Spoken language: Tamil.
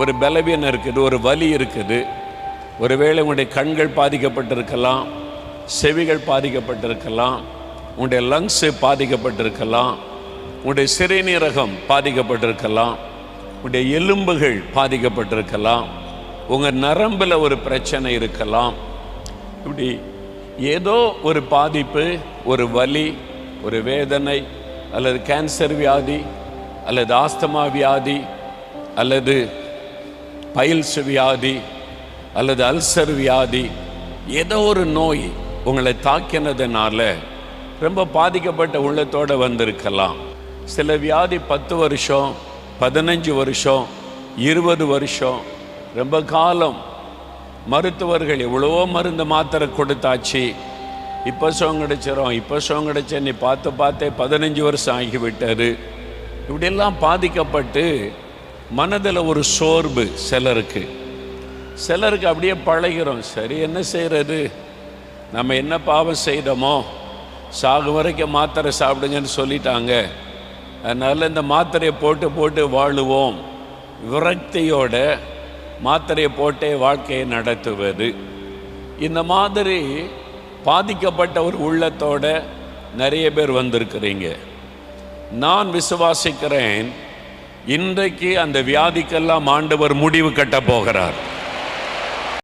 ஒரு பலவீனம் இருக்குது ஒரு வலி இருக்குது. ஒருவேளை உங்களுடைய கண்கள் பாதிக்கப்பட்டிருக்கலாம் செவிகள் பாதிக்கப்பட்டிருக்கலாம் உங்களுடைய லங்ஸு பாதிக்கப்பட்டிருக்கலாம் உங்களுடைய சிறுநீரகம் பாதிக்கப்பட்டிருக்கலாம் உங்களுடைய எலும்புகள் பாதிக்கப்பட்டிருக்கலாம் உங்கள் நரம்பில் ஒரு பிரச்சனை இருக்கலாம். இப்படி ஏதோ ஒரு பாதிப்பு ஒரு வலி ஒரு வேதனை அல்லது கேன்சர் வியாதி அல்லது ஆஸ்தமா வியாதி அல்லது பைல்ஸ் வியாதி அல்லது அல்சர் வியாதி ஏதோ ஒரு நோய் உங்களை தாக்கினதுனால ரொம்ப பாதிக்கப்பட்ட உள்ளத்தோடு வந்திருக்கலாம். சில வியாதி பத்து வருஷம் பதினஞ்சு வருஷம் இருபது வருஷம் ரொம்ப காலம். மருத்துவர்கள் எவ்வளவோ மருந்து மாத்திரை கொடுத்தாச்சு. இப்போ சுகம் கிடைச்சிரும் இப்போ சுகம் கிடைச்ச நீ பார்த்து பார்த்தே பதினஞ்சு வருஷம் ஆகிவிட்டது. இப்படியெல்லாம் பாதிக்கப்பட்டு மனதில் ஒரு சோர்வு சிலருக்கு. சிலருக்கு அப்படியே பழகிறோம் சரி என்ன செய்கிறது நம்ம என்ன பாவம் செய்தோமோ? சாகு வரைக்கும் மாத்திரை சாப்பிடுங்கன்னு சொல்லிட்டாங்க. அதனால் இந்த மாத்திரையை போட்டு போட்டு வாழுவோம். விரக்தியோட மாத்திரையை போட்டே வாழ்க்கையை நடத்துவது. இந்த மாதிரி பாதிக்கப்பட்ட ஒரு உள்ளத்தோட நிறைய பேர் வந்திருக்கிறீங்க. நான் விசுவாசிக்கிறேன் இன்றைக்கு அந்த வியாதிக்கெல்லாம் ஆண்டவர் முடிவு கட்ட போகிறார்.